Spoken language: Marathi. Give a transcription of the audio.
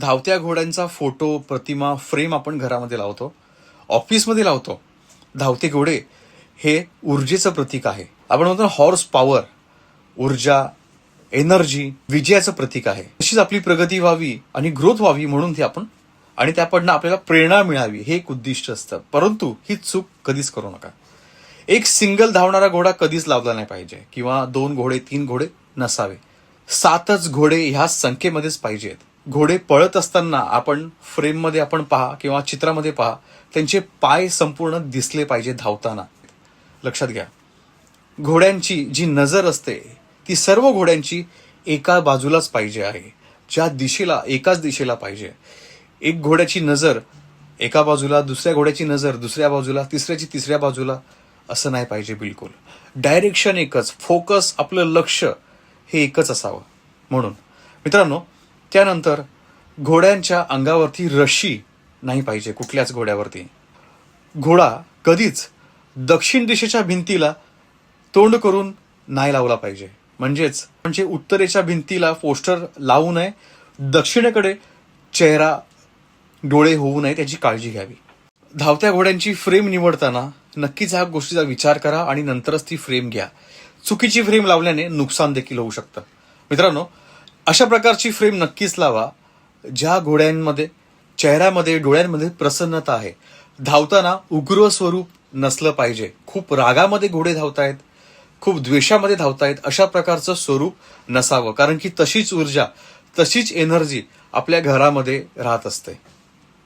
धावत्या घोड्यांचा फोटो प्रतिमा फ्रेम आपण घरामध्ये लावतो. ऑफिसमध्ये लावतो. धावते घोडे हे ऊर्जेचं प्रतीक आहे. आपण म्हणतो हॉर्स पॉवर ऊर्जा एनर्जी विजयाचं प्रतीक आहे. तशीच आपली प्रगती व्हावी आणि ग्रोथ व्हावी म्हणून ते आपण आणि त्याकडनं आपल्याला प्रेरणा मिळावी हे एक उद्दिष्ट असतं. परंतु ही चूक कधीच करू नका. एक सिंगल धावणारा घोडा कधीच लावला नाही पाहिजे किंवा दोन घोडे तीन घोडे नसावे. सातच घोडे ह्या संख्येमध्येच पाहिजेत. घोडे पळत असताना आपण फ्रेममध्ये आपण पहा किंवा चित्रामध्ये पहा त्यांचे पाय संपूर्ण दिसले पाहिजे धावताना. लक्षात घ्या. घोड्यांची जी नजर असते ती सर्व घोड्यांची एका बाजूलाच पाहिजे आहे. ज्या दिशेला एकाच दिशेला पाहिजे. एक घोड्याची नजर एका बाजूला दुसऱ्या घोड्याची नजर दुसऱ्या बाजूला तिसऱ्याची तिसऱ्या बाजूला असं नाही पाहिजे बिलकुल. डायरेक्शन एकच फोकस आपलं लक्ष हे एकच असावं. म्हणून मित्रांनो त्यानंतर घोड्यांच्या अंगावरती रशी नाही पाहिजे कुठल्याच घोड्यावरती. घोडा कधीच दक्षिण दिशेच्या भिंतीला तोंड करून नाही लावला पाहिजे. म्हणजेच म्हणजे उत्तरेच्या भिंतीला पोस्टर लावू नये दक्षिणेकडे चेहरा डोळे होऊ नये त्याची काळजी घ्यावी. धावत्या घोड्यांची फ्रेम निवडताना नक्कीच ह्या गोष्टीचा विचार करा आणि नंतरच ती फ्रेम घ्या. चुकीची फ्रेम लावल्याने नुकसान देखील होऊ शकतं. मित्रांनो अशा प्रकारची फ्रेम नक्कीच लावा ज्या घोड्यांमध्ये चेहऱ्यामध्ये डोळ्यांमध्ये प्रसन्नता आहे. धावताना उग्र स्वरूप नसलं पाहिजे. खूप रागामध्ये घोडे धावतायत खूप द्वेषामध्ये धावतायत अशा प्रकारचं स्वरूप नसावं. कारण की तशीच ऊर्जा तशीच एनर्जी आपल्या घरामध्ये राहत असते.